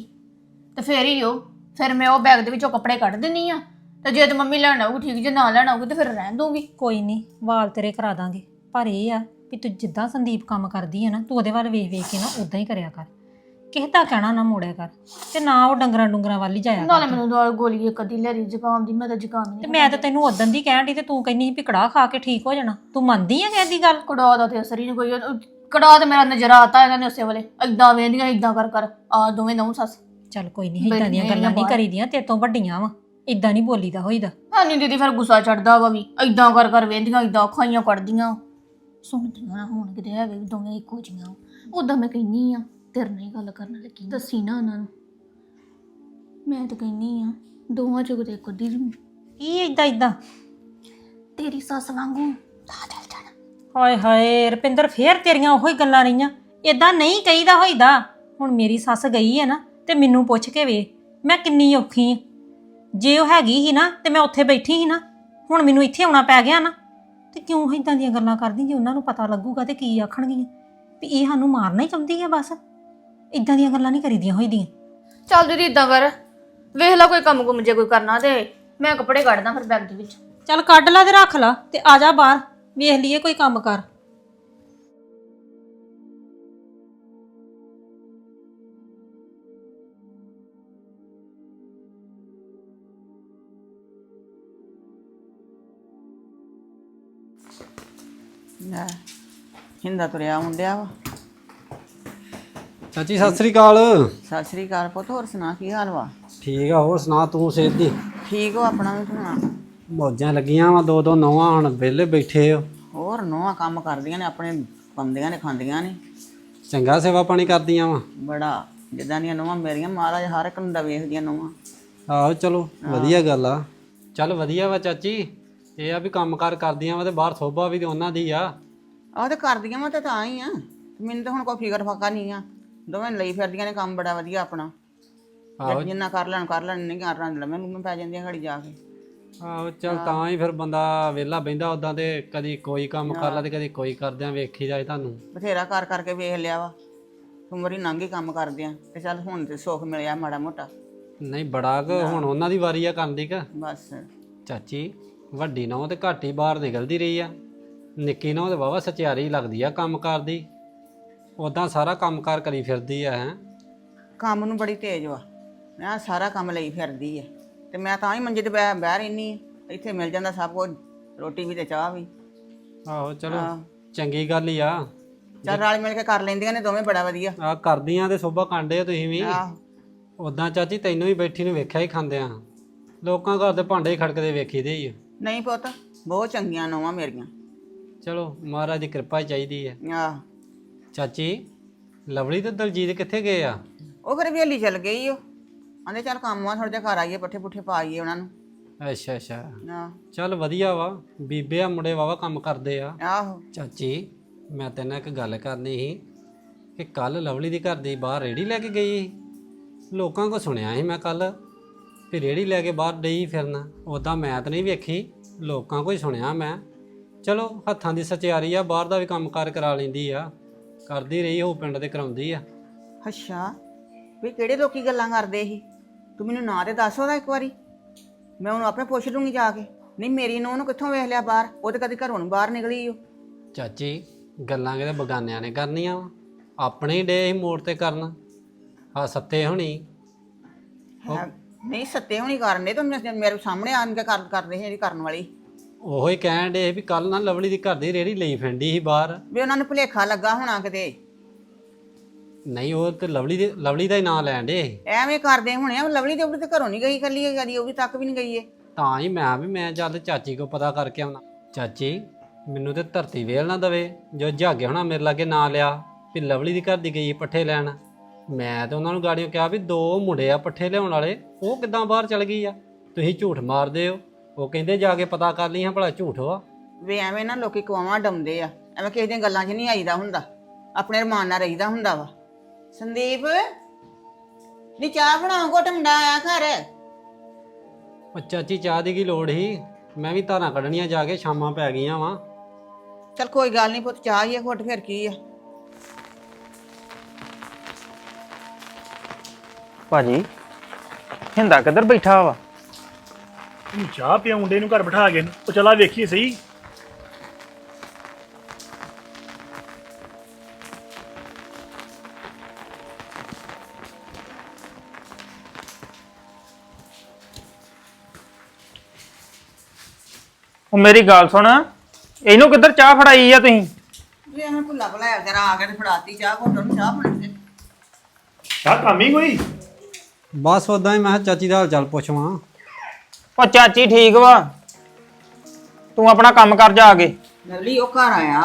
ਤੇ ਫੇਰ ਹੀ ਉਹ ਫਿਰ ਮੈਂ ਉਹ ਬੈਗ ਦੇ ਵਿੱਚੋਂ ਕੱਪੜੇ ਕੱਢ ਦਿੰਨੀ ਆ। ਤੇ ਜੇ ਤੇ ਮੰਮੀ ਲੈਣ ਆਊਗੀ ਠੀਕ ਜੇ ਨਾ ਲੈਣ ਆਊਗੀ ਤੇ ਫਿਰ ਰਹਿਣ ਦੂੰਗੀ ਕੋਈ ਨਹੀਂ ਵਾਲ ਤੇਰੇ ਕਰਾ ਦਾਂਗੇ। ਪਰ ਇਹ ਆ ਵੀ ਤੂੰ ਜਿੱਦਾਂ ਸੰਦੀਪ ਕੰਮ ਕਰਦੀ ਹੈ ਨਾ ਤੂੰ ਉਹਦੇ ਵੱਲ ਵੇਖ ਵੇਖ ਕੇ ਨਾ ਉਦਾਂ ਹੀ ਕਰਿਆ ਕਰ। ਕਿਸੇ ਦਾ ਕਹਿਣਾ ਨਾ ਮੋੜਿਆ ਕਰ ਤੇ ਨਾ ਉਹ ਡੰਗਰਾਂ ਡੁੰਗਰਾਂ ਵੱਲ ਹੀ ਜਾਇਆ ਨਾਲੇ ਕਰ ਮੈਨੂੰ ਦਵਾਈ ਗੋਲੀ ਇੱਕ ਅੱਧੀ ਲੈ ਰਹੀ ਜ਼ੁਕਾਮ ਦੀ ਮੈਂ ਤਾਂ ਜ਼ੁਕਾਮ ਤੇ ਨਹੀਂ ਮੈਂ ਤਾਂ ਤੈਨੂੰ ਉਦੋਂ ਦੀ ਕਹਿਣ ਦੀ ਤੇ ਤੂੰ ਕਹਿੰਦੀ ਸੀ ਵੀ ਕੜਾਹ ਖਾ ਕੇ ਠੀਕ ਹੋ ਜਾਣਾ। ਤੂੰ ਮੰਨਦੀ ਆ ਕਿਸੇ ਦੀ ਗੱਲ? ਕੜਾ ਦਾ ਤੇ ਅਸਰ ਹੀ ਨਹੀਂ ਕੋਈ ਉਹ- ਕੜਾ ਤੇ ਮੇਰਾ ਨਜ਼ਰ ਆਤਾ ਇਹਨਾਂ ਨੇ ਉਸੇ ਵੇਲੇ। ਏਦਾਂ ਵੇਂਦੀਆਂ ਏਦਾਂ ਕਰ ਕਰ। ਆ ਦੋਵੇਂ ਨਹੁੰ ਸੱਸ। ਚੱਲ ਕੋਈ ਨਹੀਂ ਇਦਾਂ ਦੀਆਂ ਗੱਲਾਂ ਨਹੀਂ। ਕਰੀਦੀਆਂ ਤੇਰੇ ਤੋਂ ਵੱਡੀਆਂ ਵਾ। ਇਦਾਂ ਨਹੀਂ ਬੋਲੀਦਾ ਹੋਈਦਾ। ਹਾਂ ਨਹੀਂ ਦੀਦੀ ਫਿਰ ਗੁੱਸਾ ਚੜਦਾ ਵਾ ਵੀ ਏਦਾਂ ਕਰ ਕਰ ਵੇਂਦੀਆਂ ਏਦਾਂ ਖਾਈਆਂ ਕੱਢਦੀਆਂ। ਸੁਣਦੀਆਂ ਨਾ ਹੁਣ ਕਿਤੇ ਹੈਗੇ ਵੀ ਦੋਵੇਂ ਇੱਕੋ ਜੀਆਂ ਉਦਾਂ ਮੈਂ ਕਹਿੰਨੀ ਆ ਤੇਰੇ ਨਾਲ ਹੀ ਗੱਲ ਕਰਨ ਲੱਗੀ। ਦੱਸੀ ਨਾ ਉਹਨਾਂ ਨੂੰ। ਮੈਂ ਤਾਂ ਕਹਿੰਨੀ ਆ ਦੋਵਾਂ ਚੋਂ ਕਿਤੇ ਇੱਕ ਨੂੰ ਕੀ ਇਦਾਂ ਇਦਾਂ ਤੇਰੀ ਸੱਸ ਵਾਂਗੂ। ਤਾਂ ਚੱਲ ਹਾਏ ਹਾਏ ਰਪਿੰਦਰ ਫੇਰ ਤੇਰੀਆਂ ਉਹੀ ਗੱਲਾਂ ਰਹੀਆਂ। ਇਦਾਂ ਨਹੀਂ ਕਹੀਦਾ ਹੋਈਦਾ। ਹੁਣ ਮੇਰੀ ਸੱਸ ਗਈ ਹੈ ਨਾ ਤੇ ਮੈਨੂੰ ਪੁੱਛ ਕੇ ਵੇ ਮੈਂ ਕਿੰਨੀ ਔਖੀ ਆ। ਜੇ ਉਹ ਹੈਗੀ ਹੀ ਨਾ ਤੇ ਮੈਂ ਉੱਥੇ ਬੈਠੀ ਹੀ ਨਾ ਹੁਣ ਮੈਨੂੰ ਇੱਥੇ ਆਉਣਾ ਪੈ ਗਿਆ ਨਾ ਤੇ ਕਿਉਂ ਇਦਾਂ ਦੀਆਂ ਗੱਲਾਂ ਕਰਦੀ ਜੇ ਉਹਨਾਂ ਨੂੰ ਪਤਾ ਲੱਗੂਗਾ ਤੇ ਕੀ ਆਖਣਗੀਆਂ? ਵੀ ਇਹ ਸਾਨੂੰ ਮਾਰਨਾ ਹੀ ਚਾਹੁੰਦੀ ਹੈ ਬਸ। ਇਦਾਂ ਦੀਆਂ ਗੱਲਾਂ ਨਹੀਂ ਕਰੀਦੀਆਂ ਹੋਈਦੀਆਂ। ਚੱਲ ਦੀਦੀ ਇਦਾਂ ਕਰ ਵੇਖ ਲੈ ਕੋਈ ਕੰਮ ਕੁਮ ਜੇ ਕੋਈ ਕਰਨਾ ਤੇ ਮੈਂ ਕੱਪੜੇ ਕੱਢਦਾ ਫਿਰ ਬੈਗ ਦੇ ਵਿੱਚ। ਚੱਲ ਕੱਢ ਲੈ ਤੇ ਰੱਖ ਲਾ ਤੇ ਆ ਜਾ ਬਾਹਰ। ਵੇਖ ਲਈਏ ਕੋਈ ਕੰਮ ਕਰ। ਲੈ ਹਿੰਦਾ ਤੁਰਿਆ ਮੁੰਡਿਆ ਵਾ। ਚਾਚੀ ਸਤਿ ਸ੍ਰੀ ਅਕਾਲ। ਸਤਿ ਸ੍ਰੀ ਅਕਾਲ ਪੁੱਤ ਹੋਰ ਸੁਣਾ ਕੀ ਹਾਲ ਵਾ? ਠੀਕ ਆ ਹੋਰ ਸੁਣਾ ਤੂੰ ਸਿਹਤ ਦੀ? ਠੀਕ ਹੋ ਆਪਣਾ ਵੀ ਸੁਣਾ। ਮੌਜਾਂ ਲੱਗੀਆਂ ਵਾ ਦੋ ਦੋ ਨੌਵਾਂ ਹੁਣ ਵਿਹਲੇ ਬੈਠੇ ਹੋ ਹੋਰ ਨੋਆ ਕੰਮ ਕਰਦੀਆਂ ਨੇ ਆਪਣੇ ਪੰਦੀਆਂ ਨੇ ਖਾਂਦੀਆਂ ਨੇ। ਚੰਗਾ ਸੇਵਾ ਪਾਣੀ ਕਰਦੀਆਂ ਵਾ। ਬੜਾ ਜਿੱਦਾਂ ਦੀਆਂ ਨੋਆ ਮੇਰੀਆਂ ਮਹਾਰਾਜ ਹਰ ਇੱਕ ਨੂੰ ਦਾ ਵੇਖਦੀਆਂ ਨੋਆ ਆਹੋ ਚਲੋ ਵਧੀਆ ਗੱਲ ਆ। ਚੱਲ ਵਧੀਆ ਵਾ ਚਾਚੀ ਇਹ ਆ ਵੀ ਕੰਮਕਾਰ ਕਰਦੀਆਂ ਵਾ ਤੇ ਬਾਹਰ ਸੋਭਾ ਵੀ ਤੇ ਉਹਨਾਂ ਦੀ ਆ। ਆਹ ਤੇ ਕਰਦੀਆਂ ਮੈਂ ਤਾਂ ਤਾਂ ਹੀ ਆ। ਮੈਨੂੰ ਤਾਂ ਹੁਣ ਕੋਈ ਫਿਕਰ ਫਾਕਾ ਨਹੀਂ ਆ। ਦੋਵੇਂ ਲਈ ਫਿਰਦੀਆਂ ਨੇ ਕੰਮ ਬੜਾ ਵਧੀਆ ਆਪਣਾ। ਆਹੋ। ਜਿੰਨਾ ਕਰ ਲੈਣ ਕਰ ਲੈਣ ਨਹੀਂ ਕਰਨਾ ਲੰਮੇ ਲੰਮੇ ਪੈ ਜਾਂਦੀਆਂ ਘੜੀ ਜਾ ਕੇ। ਆਹੋ ਚੱਲ ਤਾਂ ਹੀ ਫਿਰ ਬੰਦਾ ਵਿਹਲਾ ਬਹਿੰਦਾ ਉਦਾਂ ਤੇ ਕਦੀ ਕੋਈ ਕੰਮ ਕਰ ਲਾ ਤੇ ਕਦੀ ਕੋਈ ਕਰਦਿਆਂ ਵੇਖੀ ਜਾਏ ਤੁਹਾਨੂੰ। ਬਥੇਰਾ ਕਰ ਕਰਕੇ ਵੇਖ ਲਿਆ ਵਾ। ਉਮਰ ਹੀ ਕੰਮ ਕਰਦਿਆਂ ਤੇ ਚੱਲ ਹੁਣ ਤੇ ਸੁੱਖ ਮਿਲਿਆ ਮਾੜਾ ਮੋਟਾ। ਨਹੀਂ ਬੜਾ ਕੁ ਹੁਣ ਉਹਨਾਂ ਦੀ ਵਾਰੀ ਆ ਕਰਨ ਦੀ ਕਿ। ਬਸ। ਚਾਚੀ ਵੱਡੀ ਨੌ ਤੇ ਘੱਟ ਹੀ ਬਾਹਰ ਨਿਕਲਦੀ ਰਹੀ ਆ। ਨਿੱਕੀ ਨੌ ਤੇ ਵਾਵਾ ਸਚਿਆਰੀ ਲੱਗਦੀ ਆ ਕੰਮ ਕਰਦੀ। ਉਦਾਂ ਸਾਰਾ ਕੰਮਕਾਰ ਕਰੀ ਫਿਰਦੀ ਆ ਹੈ। ਕੰਮ ਨੂੰ ਬੜੀ ਤੇਜ਼ ਵਾ। ਮੈਂ ਸਾਰਾ ਕੰਮ ਲਈ ਫਿਰਦੀ ਐ ਤੇ ਮੈਂ ਤਾਂ ਹੀ ਮੰਜੇ ਤੇ ਬਹਿ ਬਹਿ ਰਹਿਨੀ ਆਂ। ਇੱਥੇ ਮਿਲ ਜਾਂਦਾ ਸਭ ਕੁਝ ਰੋਟੀ ਵੀ ਤੇ ਚਾਹ ਵੀ। ਆਹੋ ਚਲੋ। ਚੰਗੀ ਗੱਲ ਹੀ ਆ। ਚੱਲ ਰਲ ਮਿਲ ਕੇ ਕਰ ਲੈਂਦੀਆਂ ਨੇ ਦੋਵੇਂ ਬੜਾ ਵਧੀਆ। ਆ ਕਰਦੀਆਂ ਤੇ ਸੋਭਾ ਕਾਂਡੇ ਆ ਤੁਸੀਂ ਵੀ। ਆਹ। ਉਦਾਂ ਚਾਚੀ ਤੈਨੂੰ ਵੀ ਬੈਠੀ ਨੂੰ ਵੇਖਿਆ ਹੀ ਖਾਂਦੇ ਆ। ਲੋਕਾਂ ਘਰ ਦੇ ਭਾਂਡੇ ਖੜਕਦੇ ਵੇਖੀਦੇ ਹੀ ਆ। ਨਹੀਂ ਪੁੱਤ ਬਹੁਤ ਚੰਗੀਆਂ ਨੌਵਾਂ ਮੇਰੀਆਂ। ਚਲੋ ਮਹਾਰਾਜ ਦੀ ਕਿਰਪਾ ਹੀ ਚਾਹੀਦੀ ਹੈ ਆਹ। ਚਾਚੀ ਲਵਲੀ ਤੇ ਦਲਜੀਤ ਕਿੱਥੇ ਗਏ ਆ? ਉਹ ਫਿਰ ਹਵੇਲੀ ਚਲ ਗਈ ਉਹ ਆਂਦੇ ਚੱਲ ਕੰਮ ਆ ਥੋੜਾ ਜਿਹਾ ਘਰ ਆਈਏ ਪੱਠੇ ਪੁੱਠੇ ਪਾਈਏ ਉਹਨਾਂ ਨੂੰ। ਅੱਛਾ ਅੱਛਾ। ਆਹ ਚੱਲ ਵਧੀਆ ਵਾ ਬੀਬੇ ਆ ਮੁੰਡੇ ਵਾਵਾ ਕੰਮ ਕਰਦੇ ਆ। ਆਹੋ। ਚਾਚੀ ਮੈਂ ਤੇਰੇ ਨਾਲ ਇੱਕ ਗੱਲ ਕਰਨੀ ਸੀ ਕਿ ਕੱਲ ਲਵਲੀ ਦੀ ਘਰ ਦੀ ਬਾਹਰ ਰੇੜੀ ਲੈ ਕੇ ਗਈ ਸੀ। ਲੋਕਾਂ ਕੋ ਸੁਣਿਆ ਸੀ ਮੈਂ ਕੱਲ ਵੀ ਰੇੜੀ ਲੈ ਕੇ ਬਾਹਰ ਡਈ ਫਿਰਨ। ਉਦਾਂ ਮੈਂ ਤਾਂ ਨਹੀਂ ਵੇਖੀ ਲੋਕਾਂ ਕੋ ਹੀ ਸੁਣਿਆ ਮੈਂ। ਚਲੋ ਹੱਥਾਂ ਦੀ ਸਚਿਆਰੀ ਆ ਬਾਹਰ ਦਾ ਵੀ ਕੰਮਕਾਰ ਕਰਾ ਲੈਂਦੀ ਆ। ਕਰਦੀ ਰਹੀ ਉਹ ਪਿੰਡ ਦੇ ਕਰਾਉਂਦੀ ਆ। ਅੱਛਾ। ਵੀ ਕਿਹੜੇ ਲੋਕੀ ਗੱਲਾਂ ਕਰਦੇ ਸੀ? ਤੂੰ ਮੈਨੂੰ ਨਾਂ ਤੇ ਦੱਸ ਉਹਦਾ ਇੱਕ ਵਾਰੀ। ਮੈਂ ਉਹਨੂੰ ਆਪੇ ਪੁੱਛ ਲੂੰਗੀ ਜਾ ਕੇ। ਨਹੀਂ ਮੇਰੀ ਨੂੰ ਉਹਨੂੰ ਕਿੱਥੋਂ ਵੇਖ ਲਿਆ ਬਾਹਰ? ਉਹ ਤੇ ਕਦੀ ਘਰੋਂ ਨੀ ਬਾਹਰ ਨਿਕਲੀ ਉਹ। ਚਾਚੀ ਗੱਲਾਂ ਕਿਤੇ ਬਗਾਨਿਆਂ ਨੇ ਕਰਨੀਆਂ ਵਾ। ਆਪਣੇ ਹੀ ਡੇ ਮੋੜ ਤੇ ਕਰਨ। ਆ ਸੱਤੇ ਹੁਣੀ। ਹੈ- ਨਹੀਂ ਸੱਤੇ ਹੁਣੀ ਕਰਨ ਦੇ ਤੂੰ ਮੇਰੇ ਸਾਹਮਣੇ ਆਣ ਕੇ ਕਰ ਕਰਦੇ ਸੀ ਜਿਹੜੀ ਕਰਨ ਵਾਲੀ। ਉਹੋ ਹੀ ਕਹਿਣ ਡੇ ਵੀ ਕੱਲ ਨਾ ਲਵਲੀ ਦੀ ਘਰ ਦੀ ਰੇੜੀ ਲਈ ਫੈਂਡੀ ਸੀ ਬਾਹਰ। ਵੀ ਉਹਨਾਂ ਨੂੰ ਭੁਲੇਖਾ ਲੱਗਾ ਹੋਣਾ ਕਿਤੇ। ਨਹੀਂ ਉਹ ਤੇ ਲਵਲੀ ਦੇ ਲਵਲੀ ਦਾ ਹੀ ਨਾਂ ਲੈਣ ਡੇ ਐਵੇਂ ਕਰਦੇ ਹੋਣੇ ਆ ਲਵਲੀ ਦੇ ਤੇ ਘਰੋਂ ਨਹੀਂ ਗਈ ਕੱਲੀ ਕਦੀ ਉਹ ਵੀ ਤੱਕ ਵੀ ਨਹੀਂ ਗਈ ਏ। ਤਾਂ ਹੀ ਮੈਂ ਵੀ ਮੈਂ ਚੱਲ ਚਾਚੀ ਕੋ ਪਤਾ ਕਰਕੇ ਆਉਣਾ। ਚਾਚੀ ਮੈਨੂੰ ਤੇ ਧਰਤੀ ਵੇਲ ਨਾ ਦਵੇ ਜੋ ਜਾਗੇ ਹੋਣਾ ਮੇਰੇ ਲਾਗੇ ਨਾਂ ਲਿਆ ਵੀ ਲਵਲੀ ਦੀ ਘਰ ਦੀ ਗਈ ਪੱਠੇ ਲੈਣ। ਮੈਂ ਤੇ ਉਹਨਾਂ ਨੂੰ ਗਾੜੀਆਂ ਕਿਹਾ ਵੀ ਦੋ ਮੁੰਡੇ ਆ ਪੱਠੇ ਲਿਆਉਣ ਵਾਲੇ ਉਹ ਕਿੱਦਾਂ ਬਾਹਰ ਚਲ ਗਈ ਆ? ਤੁਸੀਂ ਝੂਠ ਮਾਰਦੇ ਹੋ। ਉਹ ਕਹਿੰਦੇ ਜਾ ਕੇ ਪਤਾ ਕਰ ਲਈ ਹਾਂ ਭਲਾ ਝੂਠ ਵਾ। ਵੀ ਐਵੇਂ ਨਾ ਲੋਕੀ ਕਵਾਵਾਂ ਡਾਉਂਦੇ ਆ। ਐਵੇਂ ਕਿਸੇ ਦੀਆਂ ਗੱਲਾਂ 'ਚ ਨਹੀਂ ਆਈਦਾ ਹੁੰਦਾ। ਆਪਣੇ ਰਮਾਨ ਨਾਲ ਰਹੀਦਾ ਹੁੰਦਾ ਵਾ। ਸੰਦੀਪ ਨੀ ਚਾਹ ਬਣਾਓ ਘੁੱਟ ਮੁੰਡਾ ਆਇਆ ਘਰ। ਉਹ ਚਾਚੀ ਚਾਹ ਦੀ ਕੀ ਲੋੜ ਸੀ? ਮੈਂ ਵੀ ਧਾਰਾਂ ਕੱਢਣੀਆਂ ਜਾ ਕੇ ਸ਼ਾਮਾਂ ਪੈ ਗਈਆਂ ਵਾ। ਚਲ ਕੋਈ ਗੱਲ ਨਹੀਂ ਪੁੱਤ ਚਾਹ ਹੀ ਆ ਘੁੱਟ ਫਿਰ ਕੀ ਆ। ਭਾਜੀ ਹਿੰਦਾ ਕਿੱਧਰ ਬੈਠਾ ਵਾ? ਤੂੰ ਚਾਹ ਪਿਆ ਮੁੰਡੇ ਨੂੰ ਘਰ ਬਿਠਾ ਕੇ ਉਹ ਚਲਾ ਵੇਖੀਏ ਸਹੀ। ਉਹ ਮੇਰੀ ਗੱਲ ਸੁਣ ਇਹਨੂੰ ਕਿੱਧਰ ਚਾਹ ਫੜਾਈ ਆ ਤੁਸੀਂ? ਵੀ ਐਵੇਂ ਭੁੱਲਾ ਭੁਲਾਇਆ ਜਰਾ ਆ ਕੇ ਤੇ ਫੜਾਤੀ ਚਾਹ ਘੁੱਟ ਨੂੰ ਚਾਹ ਬਣਾ ਕੇ ਚਾਹ ਕੰਮ ਹੀ ਕੋਈ? ਬਸ ਉਦਾਂ ਹੀ ਮੈਂ ਕਿਹਾ ਚਾਚੀ ਦਾ ਹਾਲ ਚਾਲ ਪੁੱਛਵਾਂ ਉਹ ਚਾਚੀ ਠੀਕ ਵਾ। ਤੂੰ ਆਪਣਾ ਕੰਮ ਕਰ ਜਾ ਕੇ। ਲਵਲੀ ਉਹ ਘਰ ਆਇਆ।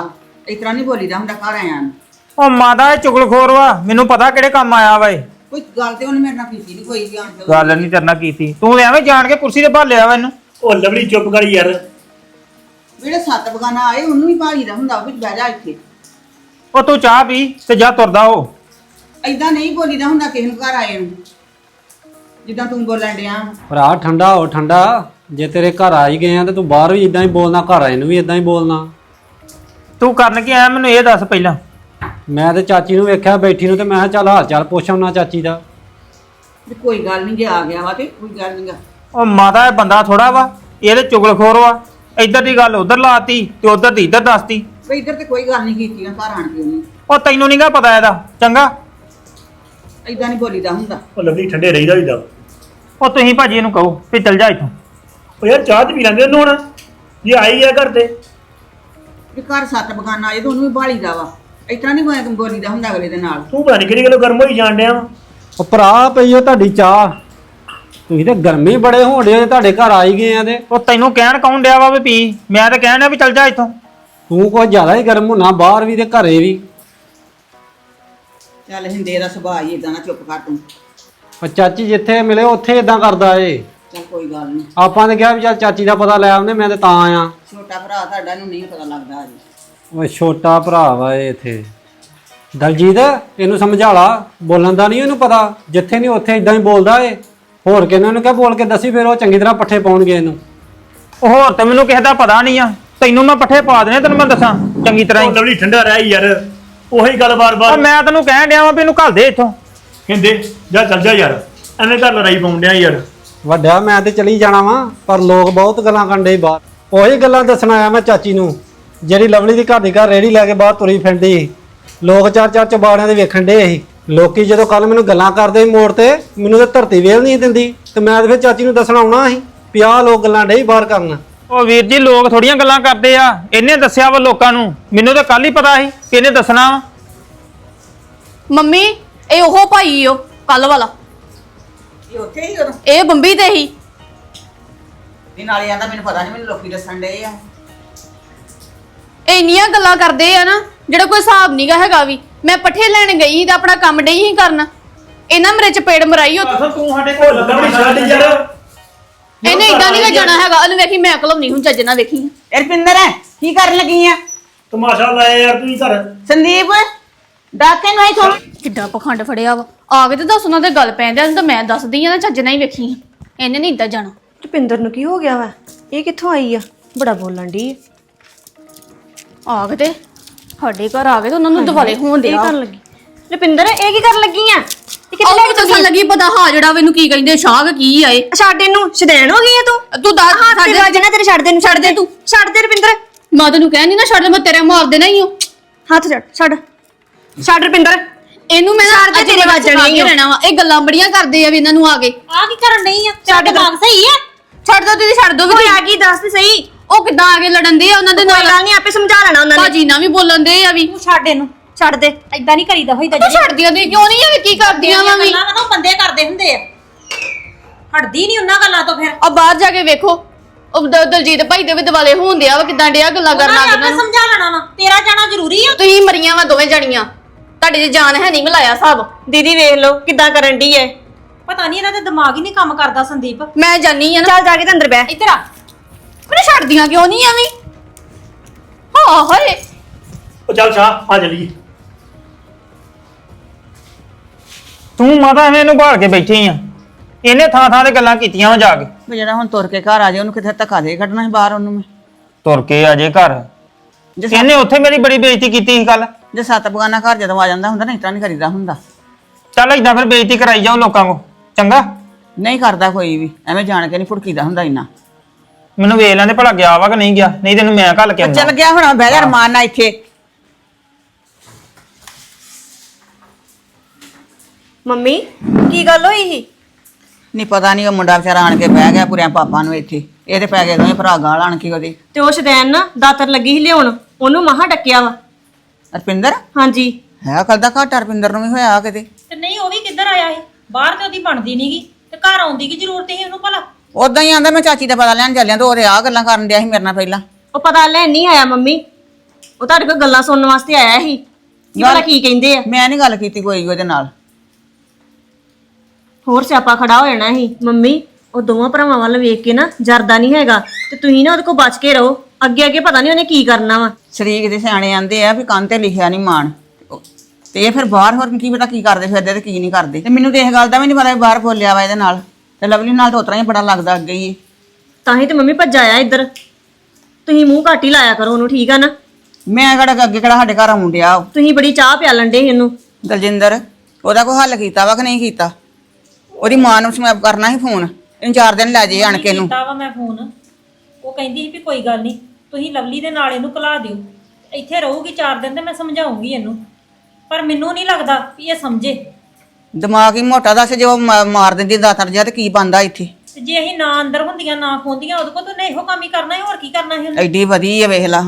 ਇਸ ਤਰ੍ਹਾਂ ਨਹੀਂ ਬੋਲੀਦਾ ਹੁੰਦਾ ਘਰ ਆਇਆ ਨੂੰ। ਉਹ ਮਾਦਾ ਇਹ ਚੁਗਲਖੋਰ ਵਾ ਮੈਨੂੰ ਪਤਾ ਕਿਹੜੇ ਕੰਮ ਆਇਆ ਵਾ ਇਹ। ਕੋਈ ਗੱਲ ਤੇ ਉਹਨੇ ਮੇਰੇ ਨਾਲ ਕੀਤੀ ਨਹੀਂ ਕੋਈ ਵੀ ਆਣ ਕੇ। ਗੱਲ ਨਹੀਂ ਤੇਰੇ ਨਾਲ ਕੀਤੀ। ਤੂੰ ਐਵੇਂ ਜਾਣ ਕੇ ਕੁਰਸੀ ਤੇ ਭਾਲਿਆ ਵਾ ਇਹਨੂੰ। ਉਹ ਲਵਲੀ ਚੁੱਪ ਕਰ ਯਾਰ। ਜਿਹੜੇ ਸੱਤ ਬਗਾਨਾ ਆਏ ਉਹਨੂੰ ਵੀ ਭਾਲੀਦਾ ਹੁੰਦਾ ਉਹ ਵੀ ਬਹਿ ਜਾ ਇੱਥੇ। ਉਹ ਤੂੰ ਚਾਹ ਪੀ ਤੇ ਜਾ ਤੁਰਦਾ ਹੋ ਐਦਾਂ ਨਹੀਂ ਬੋਲੀਦਾ ਹੁੰਦਾ ਕਿਸੇ ਨੂੰ ਘਰ ਆਏ ਨੂੰ। ਜਿੱਦਾਂ ਤੂੰ ਬੋਲਣ ਡਿਆ। ਭਰਾ ਠੰਡਾ ਹੋ ਠੰਡਾ। ਜੇ ਤੇਰੇ ਘਰ ਆ ਹੀ ਗਏ ਆ ਤੇ ਤੂੰ ਬਾਹਰ ਵੀ ਇਦਾਂ ਹੀ ਬੋਲਣਾ ਘਰ ਆਏ ਨੂੰ ਵੀ ਇਦਾਂ ਹੀ ਬੋਲਣਾ। ਤੂੰ ਕਰਨ ਕੀ ਆਇਆ? ਮੈਨੂੰ ਇਹ ਦੱਸ ਪਹਿਲਾਂ। ਮੈਂ ਤੇ ਚਾਚੀ ਨੂੰ ਵੇਖਿਆ ਬੈਠੀ ਨੂੰ ਤੇ ਮੈਂ ਕਿਹਾ ਚੱਲ ਹਾਲ ਚਾਲ ਪੁੱਛ ਆਉਣਾ ਚਾਚੀ ਦਾ। ਵੀ ਕੋਈ ਗੱਲ ਨਹੀਂ ਜੇ ਆ ਗਿਆ ਵਾ ਤੇ ਕੋਈ ਗੱਲ ਨਹੀਂਗਾ ਉਹ ਮਾਦਾ ਇਹ ਬੰਦਾ ਥੋੜਾ ਵਾ ਇਹ ਤੇ ਚੁਗਲਖੋਰ ਵਾ। ਇੱਧਰ ਦੀ ਗੱਲ ਉੱਧਰ ਲਾਤੀ ਤੇ ਉੱਧਰ ਦੀ ਇੱਧਰ ਦੱਸਤੀ। ਵੀ ਇੱਧਰ ਤੇ ਕੋਈ ਗੱਲ ਨਹੀਂ ਕੀਤੀ ਨਾ ਘਰ ਆਣ ਕੇ ਉਹਨੇ। ਉਹ ਤੈਨੂੰ ਨਹੀਂਗਾ ਪਤਾ ਇਹਦਾ ਚੰਗਾ? ਐਦਾਂ ਨਹੀਂ ਬੋਲੀਦਾ ਹੁੰਦਾ। ਉਹ ਲਵਲੀ ਠੰਡੇ ਰਹੀਦਾ ਹੋਈਦਾ ਉਹ ਤੁਸੀਂ ਭਾਜੀ ਇਹਨੂੰ ਕਹੋ ਵੀ ਚੱਲ ਜਾ ਇੱਥੋਂ। ਉਹ ਯਾਰ ਚਾਹ ਤੇ ਪੀ ਲੈਂਦੇ ਉਹਨੂੰ ਹੁਣ। ਜੇ ਆਈ ਆ ਘਰ ਤੇ। ਵੀ ਘਰ ਸੱਤ ਬਗਾਨਾ ਆਏ ਤਾਂ ਉਹਨੂੰ ਵੀ ਭਾਲੀਦਾ ਵਾ। ਤਰ੍ਹਾਂ ਨਹੀਂ ਬੋਲੀਦਾ ਹੁੰਦਾ ਅਗਲੇ ਦੇ ਨਾਲ। ਤੂੰ ਪਤਾ ਨਹੀਂ ਕਿਹੜੀ ਗੱਲੋਂ ਗਰਮ ਹੋਈ ਜਾਣ ਡਿਆ ਵਾਂ। ਉਹ ਭਰਾ ਪਈਓ ਤੁਹਾਡੀ ਚਾਹ। ਤੁਸੀਂ ਤੇ ਗਰਮੀ ਬੜੇ ਹੋਣ ਡੇ ਤੁਹਾਡੇ ਘਰ ਆ ਹੀ ਗਏ ਆ ਤੇ। ਉਹ ਤੈਨੂੰ ਕਹਿਣ ਕੌਣ ਡਿਆ ਵਾ ਵੀ ਪੀ? ਮੈਂ ਤਾਂ ਕਹਿਣ ਡਿਆ ਵੀ ਚੱਲ ਜਾ ਇੱਥੋਂ। ਤੂੰ ਕੁਝ ਜ਼ਿਆਦਾ ਹੀ ਗਰਮ ਹੋਣਾ ਬਾਹਰ ਵੀ ਤੇ ਘਰੇ ਵੀ। ਚੱਲ ਹਿੰਦੇ ਦਾ ਸੁਭਾਅ ਹੀ ਇਦਾਂ ਨਾ ਚੁੱਪ ਕਰ ਤੂੰ। ਉਹ ਚਾਚੀ ਜਿੱਥੇ ਮਿਲੇ ਉੱਥੇ ਇਦਾਂ ਕਰਦਾ ਏ। ਚੱਲ ਕੋਈ ਗੱਲ ਨਹੀਂ ਆਪਾਂ ਨੇ ਕਿਹਾ ਵੀ ਚੱਲ ਚਾਚੀ ਦਾ ਪਤਾ ਲੈ ਆਉਂਦੇ ਮੈਂ ਤੇ ਤਾਂ ਆਇਆ। ਛੋਟਾ ਭਰਾ ਤੁਹਾਡਾ ਨੂੰ ਨਹੀਂ ਪਤਾ ਲੱਗਦਾ ਅਜੇ ਉਹ ਛੋਟਾ ਭਰਾ ਵਾ ਇਹ ਇੱਥੇ। ਦਲਜੀਤ ਇਹਨੂੰ ਸਮਝਾ ਲਾ। ਬੋਲਣ ਦਾ ਨਹੀਂ ਇਹਨੂੰ ਪਤਾ ਜਿੱਥੇ ਨਹੀਂ ਉੱਥੇ ਇਦਾਂ ਹੀ ਬੋਲਦਾ ਏ। ਹੋਰ ਕਿਹਨਾਂ ਨੂੰ ਕਿਹਾ ਬੋਲ ਕੇ ਦੱਸੀ ਫਿਰ ਉਹ ਚੰਗੀ ਤਰ੍ਹਾਂ ਪੱਠੇ ਪਾਉਣਗੇ ਇਹਨੂੰ। ਉਹ ਹੋਰ ਤੇ ਮੈਨੂੰ ਕਿਸੇ ਦਾ ਪਤਾ ਨਹੀਂ ਆ। ਤੈਨੂੰ ਮੈਂ ਪੱਠੇ ਪਾ ਦੇਣੇ ਤੈਨੂੰ ਮੈਂ ਦੱਸਾਂ। ਚੰਗੀ ਤਰ੍ਹਾਂ ਉਹ ਹੀ ਲਵਲੀ ਠੰਡਾ ਰਹਿ ਯਾਰ। ਉਹੀ ਗੱਲ ਉਹ ਬਾਰ-ਬਾਰ ਮੈਂ ਤੈਨੂੰ ਕਹਿਣ ਡਿਆ ਵਾਂ ਵੀ ਇਹਨੂੰ ਘੱਲ ਦੇ ਇੱਥੋਂ। ਕਹਿੰਦੇ ਜਾ ਚੱਲ ਜਾ ਯਾਰ। ਐਵੇਂ ਘਰ ਲੜਾਈ ਪਾਉਂਦਿਆ ਯਾਰ। ਵੱਡਿਆ ਮੈਂ ਤੇ ਚਲੀ ਜਾਣਾ ਵਾਂ ਪਰ ਲੋਕ ਬਹੁਤ ਗੱਲਾਂ ਕਰਨ ਡੇ ਬਾਹਰ। ਉਹੀ ਗੱਲਾਂ ਦੱਸਣ ਆਇਆ ਮੈਂ ਚਾਚੀ ਨੂੰ। ਜਿਹੜੀ ਲਵਲੀ ਦੀ ਘਰ ਦੀ ਘਰ ਰੇੜੀ ਲੈ ਕੇ ਬਾਹਰ ਤੁਰੀ ਫਿਰਦੀ ਸੀ। ਲੋਕ ਚਾਰ ਚਾਰ ਚਬਾੜਿਆਂ ਦੇ ਵੇਖਣ ਡੇ ਸੀ। ਲੋਕੀ ਜਦੋਂ ਕੱਲ ਮੈਨੂੰ ਗੱਲਾਂ ਕਰਦੇ ਸੀ ਮੋੜ ਤੇ ਮੈਨੂੰ ਤੇ ਧਰਤੀ ਵੇਲ ਨਹੀਂ ਦਿੰਦੀ ਤੇ ਮੈਂ ਤੇ ਫਿਰ ਚਾਚੀ ਨੂੰ ਦੱਸਣ ਆਉਣਾ ਸੀ ਵੀ ਆਹ ਲੋਕ ਗੱਲਾਂ ਡੇ ਬਾਹਰ ਕਰਨ। ਉਹ ਵੀਰ ਜੀ ਲੋਕ ਥੋੜੀਆਂ ਗੱਲਾਂ ਕਰਦੇ ਆ। ਇਹਨੇ ਦੱਸਿਆ ਵਾ ਲੋਕਾਂ ਨੂੰ। ਮੈਨੂੰ ਤਾਂ ਕੱਲ ਹੀ ਪਤਾ ਸੀ ਕਿ ਇਹਨੇ ਦੱਸਣਾ ਵਾ। ਮੰਮੀ ਇਹ ਉਹ ਭਾਈ ਓ ਕੱਲ ਵਾਲਾ। ਇਹ ਉੱਥੇ ਹੀ ਉਦੋਂ? ਇਹ ਬੰਬੀ ਤੇ ਹੀ। ਇਹ ਨਾਲੇ ਆਂਦਾ ਮੈਨੂੰ ਪਤਾ ਨਹੀਂ ਮੈਨੂੰ ਲੋਕੀ ਦੱਸਣ ਡਏ ਆ। ਇਹ ਇੰਨੀਆਂ ਗੱਲਾਂ ਕਰਦੇ ਆ ਨਾ ਜਿਹੜਾ ਕੋਈ ਹਿਸਾਬ ਨਹੀਂਗਾ ਹੈਗਾ ਵੀ। ਮੈਂ ਪੱਠੇ ਲੈਣ ਗਈ ਤੇ ਆਪਣਾ ਕੰਮ ਡਈ ਹੀ ਕਰਨ। ਇਹਨਾਂ ਮੇਰੇ ਚਪੇੜ ਮਰਾਈ ਉਹ ਅਸਲ ਤੂੰ ਸਾਡੇ ਕੋਲ ਲਵਲੀ ਛੱਡ ਯਾਰ। ਇਹਨੇ ਇਦਾਂ ਨਹੀਂ ਜਾਣਾ ਹੈਗਾ। ਉਹਨੂੰ ਵੇਖੀ ਮੈਂ ਅਕਲਮ ਨਹੀਂ ਹੁਣ ਚੱਜ ਨਾਲ ਵੇਖੀ। ਰਪਿੰਦਰ ਹੈ ਕੀ ਕਰਨ ਲੱਗੀ ਆ? ਤਮਾਸ਼ਾ ਲਾਇਆ ਯਾਰ ਤੂੰ ਹੀ ਘਰ। ਸੰਦੀਪ ਡਾਕੇ ਨੂੰ ਆਈ ਥੋੜਾ ਕਿੱਡਾ ਪਖੰਡ ਫੜਿਆ ਵਾ। ਆ ਕੇ ਤੇ ਦੱਸ ਉਹਨਾਂ ਦੇ ਗੱਲ ਪੈਂਦੇ ਆ ਤਾਂ ਮੈਂ ਦੱਸਦੀ ਆ ਨਾ ਚੱਜ ਨਾਲ ਹੀ ਵੇਖੀ ਇਹਨੇ ਨਹੀਂ ਇਦਾਂ ਜਾਣਾ। ਰੁਪਿੰਦਰ ਨੂੰ ਕੀ ਹੋ ਗਿਆ ਵਾ? ਇਹ ਕਿੱਥੋਂ ਆਈ ਆ? ਬੜਾ ਬੋਲਣ ਦੀ ਆ। ਕੇ ਤੇ ਸਾਡੇ ਘਰ ਆ ਕੇ ਤੇ ਉਹਨਾਂ ਨੂੰ ਦਿਵਾਲੇ ਹੋਣ ਦੇ ਇਹ ਕਰਨ ਲੱਗੀ। ਰੁਪਿੰਦਰ ਇਹ ਕੀ ਕਰਨ ਲੱਗੀ ਆ? ਉਹ ਦੱਸਣ ਲੱਗੀ ਪਤਾ ਹਾਂ ਜਿਹੜਾ ਮੈਨੂੰ ਕੀ ਕਹਿੰਦੇ ਸ਼ਾਗ ਕੀ ਆਏ ਛੱਡ ਇਹਨੂੰ ਸ਼ਦੈਣ ਹੋ ਗਈ ਆ ਤੂੰ? ਤੂੰ ਦੱਸ ਹੱਥ ਤੇ ਵੱਜਣਾ ਤੇਰੇ ਛੱਡ ਦੇ ਨੂੰ ਛੱਡ ਦੇ ਤੂੰ। ਛੱਡ ਦੇ ਰੁਪਿੰਦਰ। ਮੈਂ ਤੈਨੂੰ ਕਹਿ ਨਹੀਂ ਨਾ ਛੱਡ ਦੇ ਮੈਂ ਤੇਰੇ ਮਾਰ ਦੇਣਾ ਹੀ ਹਾਂ ਹੱਥ ਛੱਡ ਛੱਡ। ਛੱਡ ਰੁਪਿੰਦਰ। ਇਹਨੂੰ ਮੈਂ ਛੱਡ ਦੇ ਤੇਰੇ ਵੱਜਣੇ ਕੇ ਹੀ। ਰਹਿਣਾ ਵਾ। ਇਹ ਗੱਲਾਂ ਬੜੀਆਂ ਕਰਦੇ ਆ ਵੀ ਇਹਨਾਂ ਨੂੰ ਆ ਕੇ। ਆ ਕੀ ਕਰਨ ਨਹੀਂ ਆ? ਛੱਡ ਦਿਮਾਗ ਸਹੀ ਆ? ਛੱਡ ਦੋ ਦੀਦੀ ਛੱਡ ਦੋ ਵੀ ਆ ਗਈ ਦੱਸ ਤੇ ਸਹੀ। ਉਹ ਕਿੱਦਾਂ ਆ ਕੇ ਲੜਨ ਦੇ ਆ ਉਹਨਾਂ ਦੇ ਕੋਈ ਨਾਲ? ਗੱਲ ਨਹੀਂ ਆਪੇ ਸਮਝਾ ਲੈਣਾ ਉਹਨਾਂ ਨੇ। ਭਾਜੀ ਨਾਲ ਵੀ ਬੋਲਣ ਦੇ ਆ ਵੀ। ਤੂੰ ਛੱਡ ਇਹਨੂੰ ਛੱਡ ਦੇ ਐਦਾਂ ਨਹੀਂ ਕਰੀਦਾ ਹੋਈਦਾ ਤੂੰ ਛੱਡਦੀਆਂ ਦੀ ਕਿਉਂ ਨਹੀਂ ਆ ਵੀ ਕੀ ਕਰਦੀਆਂ ਵਾ ਵੀ? ਗੱਲਾਂ ਵਾ ਨਾ ਉਹ ਬੰਦੇ ਕਰਦੇ ਹੁੰਦੇ ਆ। ਹਟਦੀ ਨਹੀਂ ਉਹਨਾਂ ਗੱਲਾਂ ਤੋਂ ਫਿਰ। ਆ ਬਾਹਰ ਜਾ ਕੇ ਵੇਖੋ ਉਹ ਦ- ਦਲਜੀਤ ਭਾਈ ਦੇ ਵੀ ਦਿਵਾਲੇ ਹੋਣ ਦਿਆ ਵਾ ਕਿਦਾਂ ਡਿਆ ਗੱਲਾਂ ਕਰਨ ਉਹਨਾਂ ਲੱਗ ਨੇ ਇਹਨਾਂ ਆਪੇ ਨੂੰ। ਸਮਝਾ ਲੈਣਾ ਵਾ ਤੇਰਾ ਜਾਣਾ ਜ਼ਰੂਰੀ ਆ। ਤੁਸੀਂ ਮਰੀਆਂ ਵਾ ਦੋਵੇਂ ਜਣੀਆਂ। ਤੁਹਾਡੀ ਜੇ ਜਾਨ ਹੈ ਨਹੀਂ ਮਿਲਾਇਆ ਸਭ। ਦੀਦੀ ਵੇਖ ਲਓ ਕਿੱਦਾਂ ਕਰਨ ਦੀ ਐ। ਪਤਾ ਨਹੀਂ ਇਹਨਾਂ ਦਾ ਦਿਮਾਗ ਹੀ ਨਹੀਂ ਕੰਮ ਕਰਦਾ ਸੰਦੀਪ। ਮੈਂ ਜਾਨੀ ਆ ਨਾ। ਚੱਲ ਜਾ ਕੇ ਤੇ ਅੰਦਰ ਬਹਿ। ਇੱਧਰ ਆ। ਮੈਨੂੰ ਛੱਡਦੀਆਂ ਕਿਉਂ ਨਹੀਂ ਐਵੇਂ? ਹਾਂ ਹਾਏ। ਉਹ ਚੱਲ ਸ਼ਾਹ ਆ ਚਲੀਏ। ਤੂੰ ਮਾਤਾ ਐਵੇਂ ਇਹਨੂੰ ਭਾਲ ਕੇ ਬੈਠੀ ਆ। ਇਹਨੇ ਥਾਂ ਥਾਂ ਤੇ ਗੱਲਾਂ ਕੀਤੀਆਂ ਵਾ ਜਾ ਕੇ। ਵੀ ਜਿਹੜਾ ਹੁਣ ਤੁਰ ਕੇ ਘਰ ਆ ਜਾਏ ਉਹਨੂੰ ਕਿੱਥੇ ਧੱਕਾ ਦੇ ਕੱਢਣਾ ਸੀ ਬਾਹਰ ਉਹਨੂੰ ਮੈਂ? ਤੁਰ ਕੇ ਆ ਜੇ ਘਰ। ਜੇ ਇਹਨੇ ਉੱਥੇ ਮੇਰੀ ਬੜੀ ਬੇਇੱਜ਼ਤੀ ਕੀਤੀ ਸੀ ਕੱਲ ਜੇ ਸੱਤ ਬਗਾਨਾ ਘਰ ਜਦੋਂ ਆ ਜਾਂਦਾ ਹੁੰਦਾ ਨਾ ਇਸ ਤਰ੍ਹਾਂ ਨਹੀਂ ਕਰੀਦਾ ਹੁੰਦਾ। ਚੱਲ ਇਦਾਂ ਫਿਰ ਬੇਇੱਜ਼ਤੀ ਕਰਾਈ ਜਾਓ ਲੋਕਾਂ ਕੋ। ਚੰਗਾ? ਨਹੀਂ ਕਰਦਾ ਕੋਈ ਵੀ। ਐਵੇਂ ਜਾਣ ਕੇ ਨਹੀਂ ਫੁੜਕੀਦਾ ਹੁੰਦਾ ਇੰਨਾ। ਮੈਨੂੰ ਵੇਖ ਲੈਂਦੇ ਭਲਾ ਗਿਆ ਵਾ ਕਿ ਨਹੀਂ ਗਿਆ ਨਹੀਂ ਤੈਨੂੰ ਮੈਂ ਘੱਲ ਕੇ ਆਉਂਦਾ ਚੱਲ ਗਿਆ ਹੁਣ ਬਹਿ ਜਾ ਰਮਾਨ ਨਾਲ ਇੱਥੇ। ਮੰਮੀ ਕੀ ਗੱਲ ਹੋਈ ਸੀ? ਨਹੀਂ ਪਤਾ ਨਹੀਂ ਉਹ ਮੁੰਡਾ ਵਿਚਾਰਾ ਆਣ ਕੇ ਬਹਿ ਗਿਆ ਪੁਰਿਆਂ ਪਾਪਾ ਨੂੰ ਇੱਥੇ। ਇਹ ਤੇ ਪੈ ਗਏ ਦੋਵੇਂ ਭਰਾ ਗਾਲ ਆਣ ਕੇ ਉਹਦੇ। ਤੇ ਉਹ ਸ਼ਦੈਨ ਨਾ ਦਾਤਰ ਲੱਗੀ ਸੀ ਲਿਆਉਣ ਉਹਨੂੰ ਮਹਾ ਡੱਕਿਆ ਵਾ। ਰਪਿੰਦਰ ਹਾਂਜੀ। ਹੈ ਕੱਲ ਦਾ ਘਾਟਾ ਰਪਿੰਦਰ ਨੂੰ ਵੀ ਹੋਇਆ ਕਿਤੇ? ਤੇ ਨਹੀਂ ਉਹ ਵੀ ਕਿੱਧਰ ਆਇਆ ਸੀ? ਬਾਹਰ ਤੇ ਉਹਦੀ ਬਣਦੀ ਨਹੀਂਗੀ ਤੇ ਘਰ ਆਉਂਦੀ ਕੀ ਜ਼ਰੂਰਤ ਸੀ ਉਹਨੂੰ ਭਲਾ? ਉਦਾਂ ਹੀ ਆਂਦਾ ਮੈਂ ਚਾਚੀ ਦਾ ਪਤਾ ਲੈਣ ਚੱਲਿਆ ਤੇ ਉਹਦੇ ਆ ਗੱਲਾਂ ਕਰਨ ਡਿਆ ਸੀ ਮੇਰੇ ਨਾਲ ਪਹਿਲਾਂ। ਉਹ ਪਤਾ ਲੈਣ ਨਹੀਂ ਆਇਆ ਮੰਮੀ। ਉਹ ਤੁਹਾਡੇ ਕੋਲ ਗੱਲਾਂ ਸੁਣਨ ਵਾਸਤੇ ਆਇਆ ਸੀ। ਕੀ ਪਤਾ ਕੀ ਕਹਿੰਦੇ ਆ। ਮੈਂ ਨਹੀਂ ਗੱਲ ਕੀਤੀ ਕੋਈ ਉਹਦੇ ਨਾਲ। ਹੋਰ ਸਿਆਪਾ ਖੜਾ ਹੋ ਜਾਣਾ ਸੀ। ਮੰਮੀ ਉਹ ਦੋਵਾਂ ਭਰਾਵਾਂ ਵੱਲ ਵੇਖ ਕੇ ਨਾ ਜਰਦਾ ਨਹੀਂ ਹੈਗਾ। ਤੇ ਤੁਸੀਂ ਨਾ ਉਹਦੇ ਕੋਲ ਬਚ ਕੇ ਰਹੋ। ਅੱਗੇ ਅੱਗੇ ਪਤਾ ਨਹੀਂ ਉਹਨੇ ਕੀ ਕਰਨਾ ਵਾ। ਸ਼ਰੀਕ ਦੇ ਸਿਆਣੇ ਆਂਦੇ ਆ ਵੀ ਕੰਨ ਤੇ ਲਿਖਿਆ ਨਹੀਂ ਮਾਣ। ਤੇ ਇਹ ਫਿਰ ਬਾਹਰ ਹੋਰ ਕੀ ਪਤਾ ਕੀ ਕਰਦੇ ਫਿਰਦੇ ਤੇ ਕੀ ਨਹੀਂ ਕਰਦੇ। ਤੇ ਮੈਨੂੰ ਤੇ ਇਸ ਗੱਲ ਦਾ ਵੀ ਨਹੀਂ ਪਤਾ ਵੀ ਬਾਹਰ ਬੋਲਿਆ ਵਾ ਇਹਦੇ ਨਾਲ। ਤੇ ਲਵਲੀ ਨਾਲ ਤਾਂ ਉਤਰਾ ਹੀ ਬੜਾ ਲੱਗਦਾ ਅੱਗੇ ਹੀ। ਤਾਂ ਹੀ ਤੇ ਮੰਮੀ ਭੱਜ ਆਇਆ ਇੱਧਰ। ਤੁਸੀਂ ਮੂੰਹ ਘੱਟ ਹੀ ਲਾਇਆ ਕਰੋ ਉਹਨੂੰ ਠੀਕ ਆ ਨਾ? ਮੈਂ ਕਿਹੜਾ ਅੱਗੇ ਕਿਹੜਾ ਸਾਡੇ ਘਰ ਆਉਣ ਡਿਆ ਉਹ। ਤੁਸੀਂ ਬੜੀ ਚਾਹ ਪਿਆਲਣ ਡੇ ਇਹਨੂੰ। ਦਲਜਿੰਦਰ ਉਹਦਾ ਕੋਈ ਹੱਲ ਕੀਤਾ ਵਾ ਕਿ ਨਹੀਂ ਕੀਤਾ? ਉਹਦੀ ਮਾਂ ਨੂੰ ਸਮੈਪ ਕਰਨਾ ਸੀ ਫੋਨ। ਇਹਨੂੰ ਚਾਰ ਦਿਨ ਲੈ ਜੇ ਆਣ ਕੇ ਇਹਨੂੰ। ਕੀਤਾ ਵਾ ਮੈਂ ਫੋਨ। ਉਹ ਕਹਿੰਦੀ ਸੀ ਵੀ ਕੋਈ ਗੱਲ ਨਹੀਂ ਤੁਸੀਂ ਲਵਲੀ ਦੇ ਨਾਲ ਇਹਨੂੰ ਕਲਾ ਦਿਓ। ਇੱਥੇ ਰਹੂਗੀ 4 ਦਿਨ ਤੇ ਮੈਂ ਸਮਝਾਉਂਗੀ ਇਹਨੂੰ। ਪਰ ਮੈਨੂੰ ਨਹੀਂ ਲੱਗਦਾ ਵੀ ਇਹ ਸਮਝੇ। ਦਿਮਾਗ ਹੀ ਮੋਟਾ ਦੱਸ ਜੇ ਉਹ ਮ- ਮਾਰ ਦਿੰਦੀ ਦਾਤਰ ਜਿਹਾ ਤੇ ਕੀ ਬੰਦਾ ਇੱਥੇ? ਤੇ ਜੇ ਅਸੀਂ ਨਾ ਅੰਦਰ ਹੁੰਦੀਆਂ ਨਾ ਖੋਂਦੀਆਂ ਉਹਦੇ ਕੋਲ ਤਾਂ ਉਹਨੇ ਇਹੋ ਕੰਮ ਹੀ ਕਰਨਾ ਹੈ ਹੋਰ ਕੀ ਕਰਨਾ ਹੈ ਉਹਨੇ? ਐਡੀ ਵਧੀ ਆ ਵੇਖ ਲਾ।